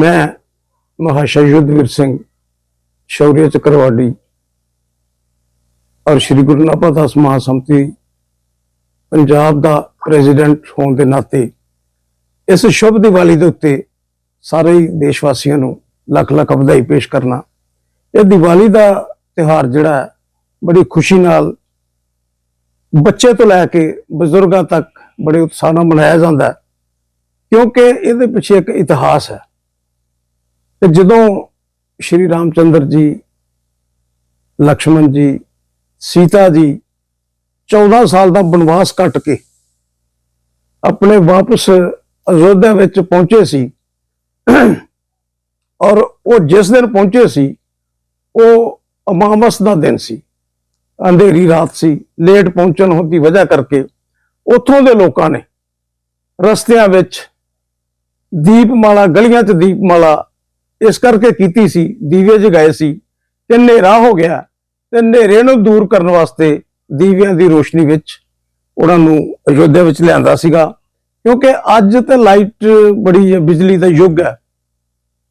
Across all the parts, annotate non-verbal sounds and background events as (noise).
ਮੈਂ ਮਹਾਸ਼ਾ ਯੁੱਧਵੀਰ ਸਿੰਘ ਸ਼ੌर्य ਚੱਕਰਵਾੜੀ ਔਰ ਸ੍ਰੀ ਗੁਰੂ ਨਾਨਕ ਮਹਾਸੰਮਤੀ ਪੰਜਾਬ ਦਾ ਪ੍ਰੈਜ਼ੀਡੈਂਟ ਹੋਣ ਦੇ ਨਾਤੇ ਇਸ ਸ਼ੁਭ ਦੀਵਾਲੀ ਦੇ ਉੱਤੇ ਸਾਰੇ ਹੀ ਦੇਸ਼ ਵਾਸੀਆਂ ਨੂੰ ਲੱਖ ਲੱਖ ਵਧਾਈ ਪੇਸ਼ ਕਰਨਾ। ਇਹ ਦੀਵਾਲੀ ਦਾ ਤਿਉਹਾਰ ਜਿਹੜਾ ਬੜੀ ਖੁਸ਼ੀ ਨਾਲ ਬੱਚੇ ਤੋਂ ਲੈ ਕੇ ਬਜ਼ੁਰਗਾਂ ਤੱਕ ਬੜੇ ਉਤਸ਼ਾਹ ਨਾਲ ਮਨਾਇਆ ਜਾਂਦਾ ਕਿਉਂਕਿ ਇਹਦੇ ਪਿੱਛੇ ਇੱਕ ਇਤਿਹਾਸ ਹੈ। ਤੇ ਜਦੋਂ ਸ਼੍ਰੀ ਰਾਮਚੰਦਰ ਜੀ, ਲਕਸ਼ਮਣ ਜੀ, ਸੀਤਾ ਜੀ 14 ਸਾਲ ਦਾ ਬਨਵਾਸ ਕੱਟ ਕੇ ਆਪਣੇ ਵਾਪਸ ਅਯੋਧਿਆ ਵਿੱਚ ਪਹੁੰਚੇ ਸੀ ਔਰ ਉਹ ਜਿਸ ਦਿਨ ਪਹੁੰਚੇ ਸੀ, ਉਹ ਅਮਾਮਸ ਦਾ ਦਿਨ ਸੀ। ਅੰਧੇਰੀ ਰਾਤ ਸੀ, ਲੇਟ ਪਹੁੰਚਣ ਹੋਣ ਦੀ ਵਜ੍ਹਾ ਕਰਕੇ ਉੱਥੋਂ ਦੇ ਲੋਕਾਂ ਨੇ ਰਸਤਿਆਂ ਵਿੱਚ ਦੀਪਮਾਲਾ, ਗਲੀਆਂ 'ਚ ਦੀਪਮਾਲਾ ਇਸ ਕਰਕੇ ਕੀਤੀ ਸੀ, ਦੀਵੇ ਜਗਾਏ ਸੀ, ਤੇ ਹਨੇਰਾ ਹੋ ਗਿਆ, ਤੇ ਹਨੇਰੇ ਨੂੰ ਦੂਰ ਕਰਨ ਵਾਸਤੇ ਦੀਵਿਆਂ ਦੀ ਰੋਸ਼ਨੀ ਵਿੱਚ ਉਹਨਾਂ ਨੂੰ ਅਯੋਧਿਆ ਵਿੱਚ ਲਿਆਂਦਾ ਸੀਗਾ, ਕਿਉਂਕਿ ਅੱਜ ਤੇ ਲਾਈਟ ਬੜੀ ਬਿਜਲੀ ਦਾ ਯੁੱਗ ਹੈ।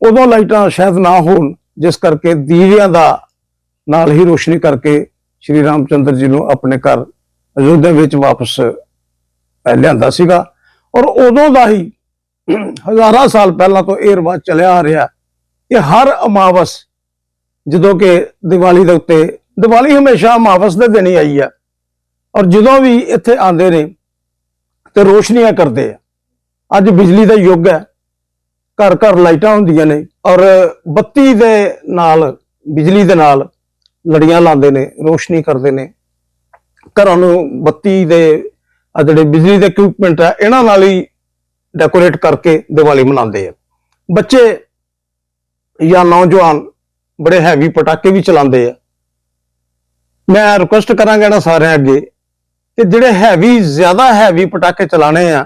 ਉਦੋਂ ਲਾਈਟਾਂ ਸ਼ਾਇਦ ਨਾ ਹੋਣ, ਜਿਸ ਕਰਕੇ ਦੀਵਿਆਂ ਦਾ ਨਾਲ ਹੀ ਰੋਸ਼ਨੀ ਕਰਕੇ ਸ਼੍ਰੀ ਰਾਮਚੰਦਰ ਜੀ ਨੂੰ ਆਪਣੇ ਘਰ ਅਯੋਧਿਆ ਵਿੱਚ ਵਾਪਸ ਲਿਆਂਦਾ ਸੀਗਾ। ਔਰ ਉਦੋਂ ਦਾ ਹੀ ਹਜ਼ਾਰਾਂ ਸਾਲ ਪਹਿਲਾਂ ਤੋਂ ਇਹ ਰਿਵਾਜ ਚੱਲਿਆ ਆ ਰਿਹਾ। ਕਿ ਹਰ ਅਮਾਵਸ, ਜਦੋਂ ਕਿ ਦੀਵਾਲੀ ਦੇ ਉੱਤੇ, ਦੀਵਾਲੀ ਹਮੇਸ਼ਾ ਅਮਾਵਸ ਦੇ ਦਿਨ ਹੀ ਆਈ ਹੈ ਔਰ ਜਦੋਂ ਵੀ ਇੱਥੇ ਆਉਂਦੇ ਨੇ ਤੇ ਰੋਸ਼ਨੀਆਂ ਕਰਦੇ ਆ। ਅੱਜ ਬਿਜਲੀ ਦਾ ਯੁੱਗ ਹੈ, ਘਰ ਘਰ ਲਾਈਟਾਂ ਹੁੰਦੀਆਂ ਨੇ, ਔਰ ਬੱਤੀ ਦੇ ਨਾਲ, ਬਿਜਲੀ ਦੇ ਨਾਲ ਲੜੀਆਂ ਲਾਉਂਦੇ ਨੇ, ਰੋਸ਼ਨੀ ਕਰਦੇ ਨੇ। ਘਰਾਂ ਨੂੰ ਬੱਤੀ ਦੇ ਜਿਹੜੇ ਬਿਜਲੀ ਦੇ ਇਕਵਿਪਮੈਂਟ ਆ, ਇਹਨਾਂ ਨਾਲ ਹੀ ਡੈਕੋਰੇਟ ਕਰਕੇ ਦੀਵਾਲੀ ਮਨਾਉਂਦੇ ਆ। ਬੱਚੇ ਜਾਂ ਨੌਜਵਾਨ ਬੜੇ ਹੈਵੀ ਪਟਾਕੇ ਵੀ ਚਲਾਉਂਦੇ ਆ। ਮੈਂ ਰਿਕੁਐਸਟ ਕਰਾਂਗਾ ਇਹਨਾਂ ਸਾਰਿਆਂ ਅੱਗੇ ਕਿ ਜਿਹੜੇ ਹੈਵੀ ਜ਼ਿਆਦਾ ਹੈਵੀ ਪਟਾਕੇ ਚਲਾਣੇ ਆ,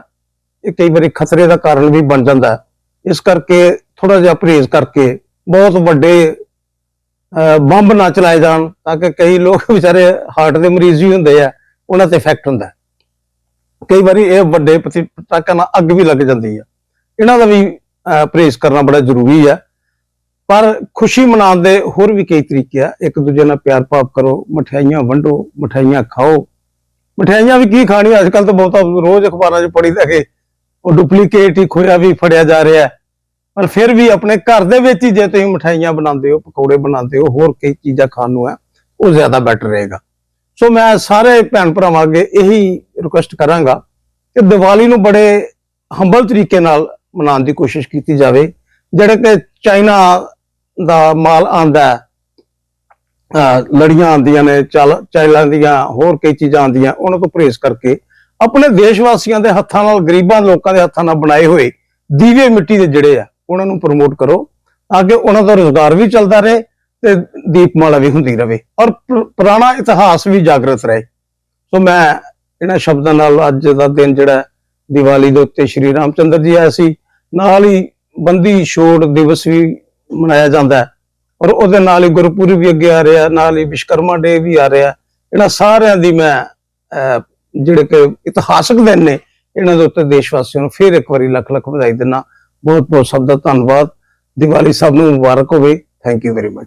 ਇਹ ਕਈ ਵਾਰੀ ਖਤਰੇ ਦਾ ਕਾਰਨ ਵੀ ਬਣ ਜਾਂਦਾ ਇਸ ਕਰਕੇ ਥੋੜਾ ਜਿਹਾ ਪਰਹੇਜ਼ ਕਰਕੇ ਬਹੁਤ ਵੱਡੇ ਬੰਬ ਨਾ ਚਲਾਏ ਜਾਣ ਤਾਂ ਕਿ ਕਈ ਲੋਕ (laughs) ਵਿਚਾਰੇ ਹਾਰਟ ਦੇ ਮਰੀਜ਼ ਵੀ ਹੁੰਦੇ ਆ, ਉਹਨਾਂ ਤੇ ਇਫੈਕਟ ਹੁੰਦਾ ਕਈ ਵਾਰੀ ਇਹ ਵੱਡੇ ਪਤੀ- ਪਟਾਕਿਆਂ ਨਾਲ ਅੱਗ ਵੀ ਲੱਗ ਜਾਂਦੀ ਆ। ਇਹਨਾਂ ਦਾ ਵੀ ਪਰਹੇਜ਼ ਕਰਨਾ ਬੜਾ ਜ਼ਰੂਰੀ ਆ। ਪਰ ਖੁਸ਼ੀ ਮਨਾਉਣ ਦੇ ਹੋਰ ਵੀ ਕਈ ਤਰੀਕੇ ਆ। ਇੱਕ ਦੂਜੇ ਨਾਲ ਪਿਆਰ ਭਾਵ ਕਰੋ, ਮਠਿਆਈਆਂ ਵੰਡੋ, ਮਠਿਆਈਆਂ ਖਾਓ। ਮਠਿਆਈਆਂ ਵੀ ਕੀ ਖਾਣੀ ਅੱਜ ਕੱਲ ਤਾਂ ਬਹੁਤਾ ਰੋਜ਼ ਅਖਬਾਰਾਂ 'ਚ ਪੜੀਦਾ ਕਿ ਉਹ ਡੁਪਲੀਕੇਟ ਹੀ ਖੋਇਆ ਵੀ ਫੜਿਆ ਜਾ ਰਿਹਾ ਪਰ ਫਿਰ ਵੀ ਆਪਣੇ ਘਰ ਦੇ ਵਿੱਚ ਹੀ ਜੇ ਤੁਸੀਂ ਮਠਿਆਈਆਂ ਬਣਾਉਂਦੇ ਹੋ, ਪਕੌੜੇ ਬਣਾਉਂਦੇ ਹੋ, ਹੋਰ ਕਈ ਚੀਜ਼ਾਂ ਖਾਣ ਨੂੰ ਹੈ, ਉਹ ਜ਼ਿਆਦਾ ਬੈਟਰ ਰਹੇਗਾ। ਸੋ ਮੈਂ ਸਾਰੇ ਭੈਣ ਭਰਾਵਾਂ ਅੱਗੇ ਇਹੀ ਰਿਕੁਐਸਟ ਕਰਾਂਗਾ ਕਿ ਦੀਵਾਲੀ ਨੂੰ ਬੜੇ ਹੰਬਲ ਤਰੀਕੇ ਨਾਲ ਮਨਾਉਣ ਦੀ ਕੋਸ਼ਿਸ਼ ਕੀਤੀ ਜਾਵੇ, ਜਿਹੜੇ ਕਿ ਚਾਈਨਾ ਦਾ ਮਾਲ ਆਂਦਾ ਹੈ। ਲੜੀਆਂ ਆਉਂਦੀਆਂ ਨੇ, ਚਲ, ਚਾਈਲਾਂ ਦੀਆਂ, ਹੋਰ ਕਈ ਚੀਜ਼ਾਂ ਆਉਂਦੀਆਂ ਉਹਨਾਂ ਤੋਂ ਪਰਹੇਜ਼ ਕਰਕੇ ਆਪਣੇ ਦੇਸ਼ ਵਾਸੀਆਂ ਦੇ ਹੱਥਾਂ ਨਾਲ, ਗਰੀਬਾਂ ਲੋਕਾਂ ਦੇ ਹੱਥਾਂ ਨਾਲ ਬਣਾਏ ਹੋਏ ਦੀਵੇ ਮਿੱਟੀ ਦੇ ਜਿਹੜੇ ਆ, ਉਹਨਾਂ ਨੂੰ ਪ੍ਰਮੋਟ ਕਰੋ ਤਾਂ ਕਿ ਉਹਨਾਂ ਦਾ ਰੋਜ਼ਗਾਰ ਵੀ ਚੱਲਦਾ ਰਹੇ ਤੇ ਦੀਪਮਾਲਾ ਵੀ ਹੁੰਦੀ ਰਹੇ ਔਰ ਪੁਰਾਣਾ ਇਤਿਹਾਸ ਵੀ ਜਾਗਰਤ ਰਹੇ। ਸੋ ਮੈਂ ਇਹਨਾਂ ਸ਼ਬਦਾਂ ਨਾਲ ਅੱਜ ਦਾ ਦਿਨ ਜਿਹੜਾ ਦੀਵਾਲੀ ਦੇ ਉੱਤੇ ਸ਼੍ਰੀ ਰਾਮਚੰਦਰ ਜੀ ਆਏ ਸੀ। ਨਾਲ ਹੀ ਬੰਦੀ ਛੋੜ ਦਿਵਸ ਵੀ ਮਨਾਇਆ ਜਾਂਦਾ ਹੈ। ਔਰ ਉਹਦੇ ਨਾਲ ਹੀ ਗੁਰਪੁਰਬ ਵੀ ਅੱਗੇ ਆ ਰਿਹਾ ਨਾਲ ਹੀ ਵਿਸ਼ਕਰਮਾ ਡੇ ਵੀ ਆ ਰਿਹਾ। ਇਹਨਾਂ ਸਾਰਿਆਂ ਦੀ ਮੈਂ ਅਹ, ਜਿਹੜੇ ਕਿ ਇਤਿਹਾਸਕ ਦਿਨ ਨੇ ਇਹਨਾਂ ਦੇ ਉੱਤੇ ਦੇਸ਼ ਵਾਸੀਆਂ ਨੂੰ ਫਿਰ ਇੱਕ ਵਾਰੀ ਲੱਖ ਲੱਖ ਵਧਾਈ ਦਿੰਦਾ। ਬਹੁਤ ਬਹੁਤ ਸਭ ਦਾ ਧੰਨਵਾਦ। ਦੀਵਾਲੀ ਸਭ ਨੂੰ ਮੁਬਾਰਕ ਹੋਵੇ। Thank you very much